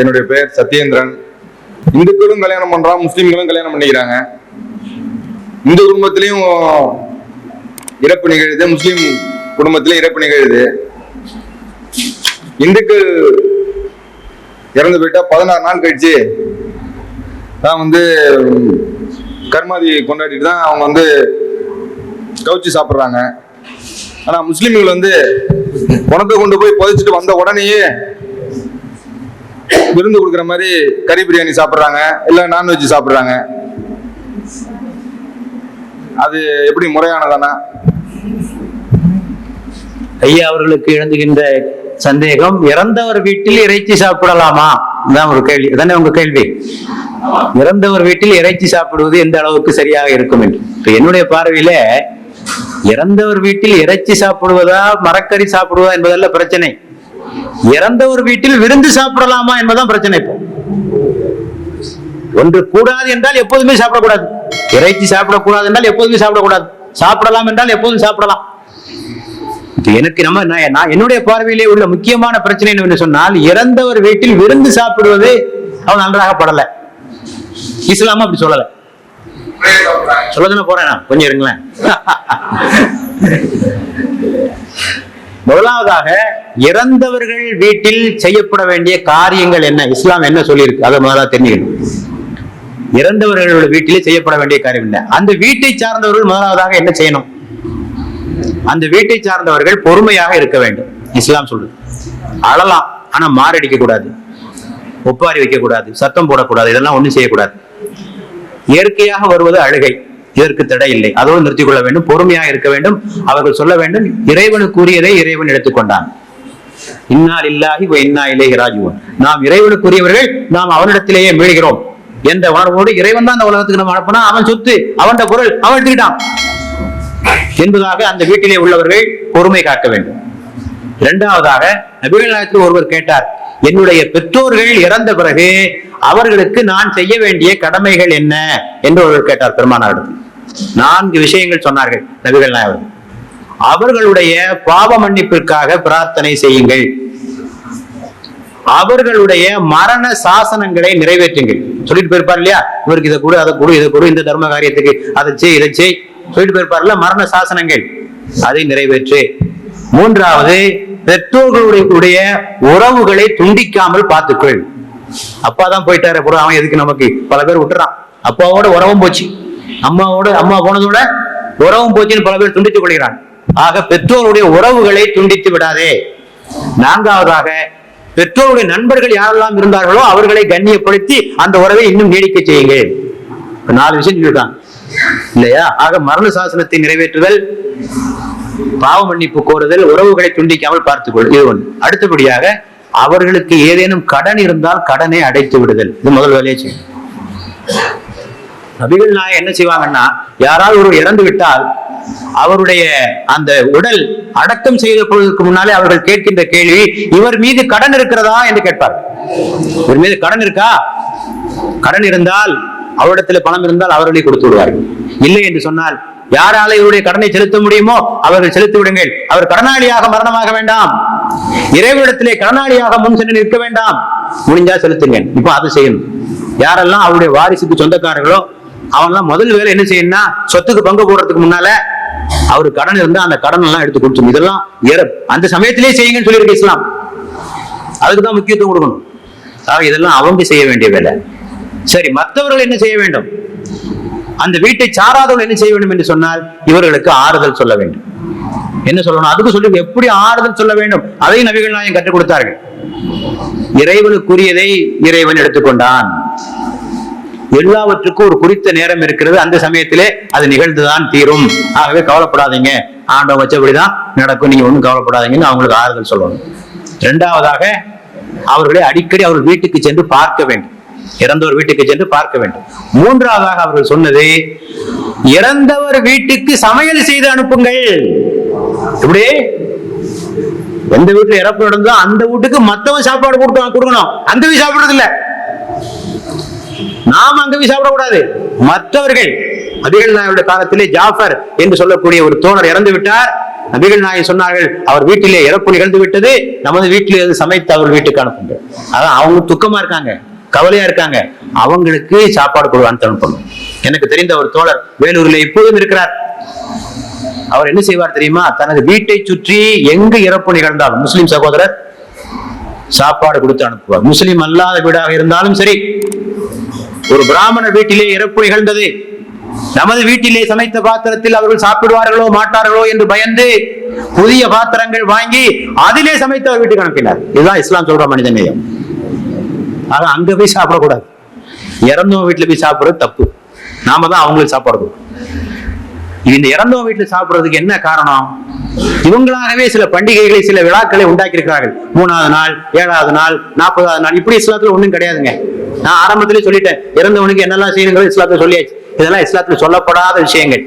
என்னுடைய பெயர் சத்யேந்திரன். இந்துக்களும் கல்யாணம் பண்றான் முஸ்லீம்களும் கல்யாணம் பண்ணிக்கிறாங்க. இந்து குடும்பத்திலையும் இறப்பு நிகழுது முஸ்லீம் குடும்பத்திலையும் இறப்பு நிகழுது. இந்துக்கள் இறந்து போயிட்டா பதினாறு நாள் கழிச்சு தான் வந்து கர்மாதி கொண்டாடிட்டு தான் அவங்க வந்து கவுச்சி சாப்பிட்றாங்க. ஆனா முஸ்லீம்கள் வந்து குணத்தை கொண்டு போய் புதைச்சிட்டு வந்த உடனேயே விருந்து கொடுக்குற மாதிரி கறி பிரியாணி சாப்பிட்றாங்க இல்லை நான்வெஜ் சாப்பிட்றாங்க. அது எப்படி முறையானதானா? ஐயா அவர்களுக்கு எழுந்துகின்ற சந்தேகம் இறந்தவர் வீட்டில் இறைச்சி சாப்பிடலாமா? தான் ஒரு கேள்வி. தானே உங்க கேள்வி? இறந்தவர் வீட்டில் இறைச்சி சாப்பிடுவது எந்த அளவுக்கு சரியாக இருக்கும் என்று. இப்ப என்னுடைய பார்வையில இறந்தவர் வீட்டில் இறைச்சி சாப்பிடுவதா மரக்கறி சாப்பிடுவதா என்பதெல்லாம் பிரச்சனை. இறந்த ஒரு வீட்டில் விருந்து சாப்பிடலாமா என்பதுதான் பிரச்சனை இப்போ. ஒன்று கூடாது என்றால் எப்போதுமே சாப்பிடக்கூடாது. இறைச்சி சாப்பிடக்கூடாது என்றால் எப்போதுமே சாப்பிடக்கூடாது. சாப்பிடலாம் என்றால் எப்போதும் சாப்பிடலாம். எனக்கு நம்ம நான் என்னுடைய பார்வையிலே உள்ள முக்கியமான பிரச்சனை என்னவென்று சொன்னால் இறந்தவர் வீட்டில் விருந்து சாப்பிடுவது அவன் நன்றாக படல. இஸ்லாமா அப்படி சொல்லல. சொல்லதானே போறேன் நான்? கொஞ்சம் இருங்களேன். முதலாவதாக இறந்தவர்கள் வீட்டில் செய்யப்பட வேண்டிய காரியங்கள் என்ன? இஸ்லாம் என்ன சொல்லியிருக்கு? அதை முதலாக தெரிஞ்சுக்கணும். இறந்தவர்களோட வீட்டிலே செய்யப்பட வேண்டிய காரியம் என்ன? அந்த வீட்டை சார்ந்தவர்கள் முதலாவதாக என்ன செய்யணும்? அந்த வீட்டை சார்ந்தவர்கள் பொறுமையாக இருக்க வேண்டும். இஸ்லாம் சொல்லுது. அழலாம் ஆனா மாரடிக்க கூடாது. ஒப்பாரி வைக்க கூடாது. சத்தம் போடக்கூடாது இதெல்லாம் ஒண்ணும் செய்யக்கூடாது இயற்கையாக வருவது அழுகை. இதற்கு தடை இல்லை. அதோடு நிறுத்திக் கொள்ள வேண்டும். பொறுமையாக இருக்க வேண்டும். அவர்கள் சொல்ல வேண்டும் இறைவனுக்குரியதை இறைவன் எடுத்துக்கொண்டான் இன்னா இல்லாஹி இன்னா இலேஹி ராஜுவன் நாம் இறைவனுக்குரியவர்கள் நாம் அவனிடத்திலேயே மீழ்கிறோம் என்ற உணர்வோடு இறைவன் தான் அந்த உலகத்துக்கு நம்ம அனுப்பினா அவன் சொத்து அவன் பொருள் அவன் எடுத்துக்கிட்டான். என்பதாக அந்த வீட்டிலே உள்ளவர்கள் பொறுமை காக்க வேண்டும். இரண்டாவதாக நபிகள் ஒருவர் கேட்டார் என்னுடைய பெற்றோர்கள் இறந்த பிறகு அவர்களுக்கு நான் செய்ய வேண்டிய கடமைகள் என்ன? என்று ஒருவர் கேட்டார் பெருமானாரிடம் நான்கு விஷயங்கள் சொன்னார்கள் நபிகள் நாயகர் அவர்களுடைய பாவ மன்னிப்பிற்காக பிரார்த்தனை செய்யுங்கள். அவர்களுடைய மரண சாசனங்களை நிறைவேற்றுங்கள். சொல்லிட்டு போயிருப்பார் இல்லையா? இவருக்கு இதை கொடு அதை கொடு இதை கொடு இந்த தர்ம காரியத்துக்கு அதை செய் இதை செய். சொல்லிட்டு போயிருப்பார்ல மரண சாசனங்கள். அதை நிறைவேற்று. மூன்றாவது பெற்றோர்களுடைய உடைய உறவுகளை துண்டிக்காமல் பார்த்துக்கொள். அப்பா தான் போயிட்டாரு அப்புறம் அவன் எதுக்கு நமக்கு? பல பேர் விட்டுறான். அப்பாவோட உறவும் போச்சு. அம்மாவோட அம்மா போனதோட உறவும் போச்சுன்னு பல பேர் துண்டித்துக் கொள்கிறான். ஆக பெற்றோருடைய உறவுகளை துண்டித்து விடாதே. நான்காவதாக பெற்றோருடைய நண்பர்கள் யாரெல்லாம் இருந்தார்களோ அவர்களை கண்ணியப்படுத்தி அந்த உறவை இன்னும் நீடிக்க செய்யுங்கள். நாலு விஷயம் சொல்லிட்டான் இல்லையா? ஆக மரண சாசனத்தை நிறைவேற்றுதல் பாவ மன்னிப்பு கோருதல் உறவுகளை துண்டிக்காமல் பார்த்துக்கொள். இது ஒன்று அடுத்தபடியாக அவர்களுக்கு ஏதேனும் கடன் இருந்தால் கடனை அடைத்து விடுதல். இது முதல் வேலையை செய்யும். நபிகள் நாயகம் என்ன செய்வாங்கன்னா யாராவது ஒரு இறந்து விட்டால் அவருடைய அந்த உடல் அடக்கம் செய்த பொழுதுக்கு முன்னாலே அவர்கள் கேட்கின்ற கேள்வி இவர் மீது கடன் இருக்கிறதா என்று கேட்பார். இவர் மீது கடன் இருக்கா? கடன் இருந்தால் அவரிடத்தில் பணம் இருந்தால் அவர்களே கொடுத்து விடுவார்கள். இல்லை என்று சொன்னால் யாரால இவருடைய கடனை செலுத்த முடியுமோ அவர்கள் செலுத்தி விடுங்கள். அவர் கடனாளியாக மரணமாக வேண்டாம். இறைவனிடத்திலே கடனாளியாக முன் சென்று நிற்க வேண்டாம். முடிஞ்சா செலுத்துங்கள். இப்போ அதை செய்யணும். யாரெல்லாம் அவருடைய வாரிசுக்கு சொந்தக்காரர்களோ அவன்லாம் முதல் வேலை என்ன செய்யணும்னா சொத்துக்கு பங்கு போடுறதுக்கு முன்னால அவரு கடன் இருந்தா அந்த கடன் எல்லாம் எடுத்து கொடுத்துரும் இதெல்லாம் அந்த சமயத்திலே செய்யுங்கன்னு சொல்லியிருக்கு இஸ்லாம். அதுக்கு தான் முக்கியத்துவம் கொடுக்கணும். ஆக இதெல்லாம் அவங்க செய்ய வேண்டிய வேலை. சரி மற்றவர்கள் என்ன செய்ய வேண்டும்? அந்த வீட்டை சாராதவர்கள் என்ன செய்ய வேண்டும் என்று சொன்னால் இவர்களுக்கு ஆறுதல் சொல்ல வேண்டும். என்ன சொல்லணும்? அதுக்கு சொல்லி எப்படி ஆறுதல் சொல்ல வேண்டும்? அதை நபிகள் நாயகம் கற்றுக் கொடுத்தார்கள். இறைவனுக்குரியதை இறைவன் எடுத்துக்கொண்டான். எல்லாவற்றுக்கும் ஒரு குறித்த நேரம் இருக்கிறது. அந்த சமயத்திலே அது நிகழ்ந்துதான் தீரும். ஆகவே கவலைப்படாதீங்க. ஆண்டவன் வச்சபடிதான் நடக்கும். நீங்க ஒன்றும் கவலைப்படாதீங்கன்னு அவங்களுக்கு ஆறுதல் சொல்லணும். இரண்டாவதாக அவர்களை அடிக்கடி அவர்கள் வீட்டுக்கு சென்று பார்க்க வேண்டும். இறந்தவர் வீட்டுக்கு சென்று பார்க்க வேண்டும். மூன்றாவதாக அவர்கள் சொன்னது இறந்தவர் வீட்டுக்கு சமையல் செய்து அனுப்புங்கள். இப்படி எந்த வீட்டுல இறப்பு நடந்தோ அந்த வீட்டுக்கு மத்தவன் சாப்பாடு கொடுக்கணும் கொடுக்கணும். அந்த வீடு சாப்பிடுறது இல்லை நாம் அங்க போய் சாப்பிடக்கூடாது. மற்றவர்கள் அதிகள் நாயுடைய காலத்திலே ஜாஃபர் என்று சொல்லக்கூடிய ஒரு தோழர் இறந்து விட்டார். நபிகள் நாயை சொன்னார்கள் அவர் வீட்டிலே இறப்பு நிகழ்ந்து விட்டது நமது வீட்டிலே அது சமைத்து அவர் வீட்டுக்கு அனுப்புங்க அதான் அவங்க துக்கமா இருக்காங்க கவலையா இருக்காங்க. அவங்களுக்கு சாப்பாடு கொடு அனுப்பி அனுப்பணும். எனக்கு தெரிந்த ஒரு தோழர் வேலூரில் இப்போதும் இருக்கிறார். அவர் என்ன செய்வார் தெரியுமா? தனது வீட்டை சுற்றி எங்கு இறப்பு நிகழ்ந்தாலும் முஸ்லிம் சகோதரர் சாப்பாடு கொடுத்து அனுப்புவார். முஸ்லிம் அல்லாத வீடாக இருந்தாலும் சரி ஒரு பிராமண வீட்டிலே இறப்பு நிகழ்ந்தது. நமது வீட்டிலே சமைத்த பாத்திரத்தில் அவர்கள் சாப்பிடுவார்களோ மாட்டார்களோ என்று பயந்து புதிய பாத்திரங்கள் வாங்கி அதிலே சமைத்து அவர் வீட்டுக்கு அனுப்பினார். இதுதான் இஸ்லாம் சொல்ற மனித நேயம். ஆக அங்க போய் சாப்பிடக்கூடாது. இறந்தவங்க வீட்டுல போய் சாப்பிடுறது தப்பு. நாம தான் அவங்களுக்கு சாப்பாடு கொடுக்கணும். இந்த இறந்தவன் வீட்டுல சாப்பிடுறதுக்கு என்ன காரணம்? இவங்களாகவே சில பண்டிகைகளை சில விழாக்களை உண்டாக்கியிருக்கிறார்கள். மூணாவது நாள் ஏழாவது நாள் நாற்பதாவது நாள் இப்படி இஸ்லாத்துல ஒண்ணும் கிடையாதுங்க. நான் ஆரம்பத்திலே சொல்லிட்டேன் இறந்தவனுக்கு என்னெல்லாம் செய்யணுங்கிறது இஸ்லாத்துல சொல்லியாச்சு. இதெல்லாம் இஸ்லாத்துல சொல்லப்படாத விஷயங்கள்.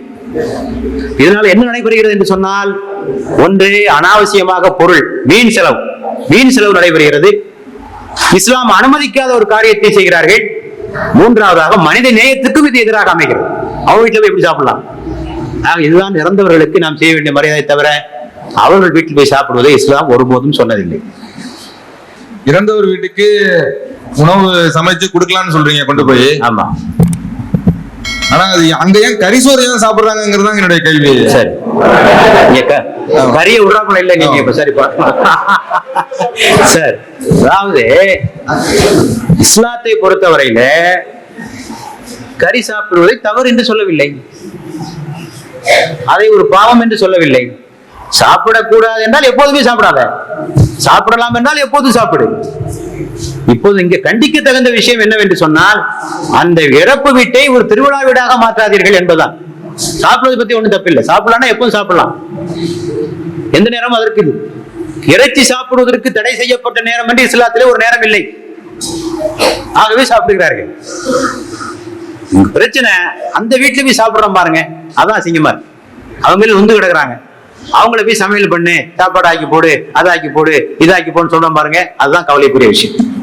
இதனால என்ன நடைபெறுகிறது என்று சொன்னால் ஒன்று அனாவசியமாக பொருள் வீண் செலவு. வீண் செலவு நடைபெறுகிறது. இஸ்லாம் அனுமதிக்காத ஒரு காரியத்தை செய்கிறார்கள். மூன்றாவதாக மனித நேயத்துக்கும் இது எதிராக அமைகிறது. அவங்க வீட்டுல போய் எப்படி சாப்பிடலாம்? ஆக இதுதான் இறந்தவர்களுக்கு நாம் செய்ய வேண்டிய மரியாதை தவிர அவர்கள் வீட்டில் போய் சாப்பிடுவதை இஸ்லாம் ஒருபோதும் சொன்னதில்லை. இறந்தவர் வீட்டுக்கு உணவு சமைச்சு கொடுக்கலாம்னு சொல்றீங்க கொண்டு போய்? ஆமா. ஆனா அது அங்க ஏன் கரிசோறு ஏன் சாப்பிடுறாங்கிறது தான் என்னுடைய கேள்வி. சரி. இங்க க- கறியை விடுறாப்புல இல்ல நீங்க இப்ப? சரிப்பா சார். அதாவது இஸ்லாத்தை பொறுத்தவரையில கறி சாப்பிடுவதை தவறு என்று சொல்லவில்லை. அதை ஒரு பாவம் என்று சொல்லவில்லை. சாப்பிடக்கூடாது என்றால் எப்போதுமே சாப்பிடாத. சாப்பிடலாம் என்றால் எப்போதும் சாப்பிடு. இப்போது இங்க கண்டிக்க தகுந்த விஷயம் என்னவென்று சொன்னால் அந்த இறப்பு வீட்டை ஒரு திருவிழா வீடாக மாற்றாதீர்கள் என்பதுதான். சாப்பிடுறது பத்தி ஒண்ணும் தப்பில்லை. சாப்பிடலாம்னா எப்பவும் சாப்பிடலாம். எந்த நேரமும் அதற்கு இறைச்சி சாப்பிடுவதற்கு தடை செய்யப்பட்ட நேரம் என்று இஸ்லாத்திலே ஒரு நேரம் இல்லை. ஆகவே சாப்பிடுகிறார்கள். பிரச்சனை அந்த வீட்டுல போய் சாப்பிடுறோம் பாருங்க. அதான் அசிங்கமா இருக்கு. அவங்க வந்து கிடக்குறாங்க. அவங்கள போய் சமையல் பண்ணு சாப்பாடு ஆக்கி போடு அதை ஆக்கி போடு இதாக்கி போடுன்னு சொல்றோம் பாருங்க. அதுதான் கவலைக்குரிய விஷயம்.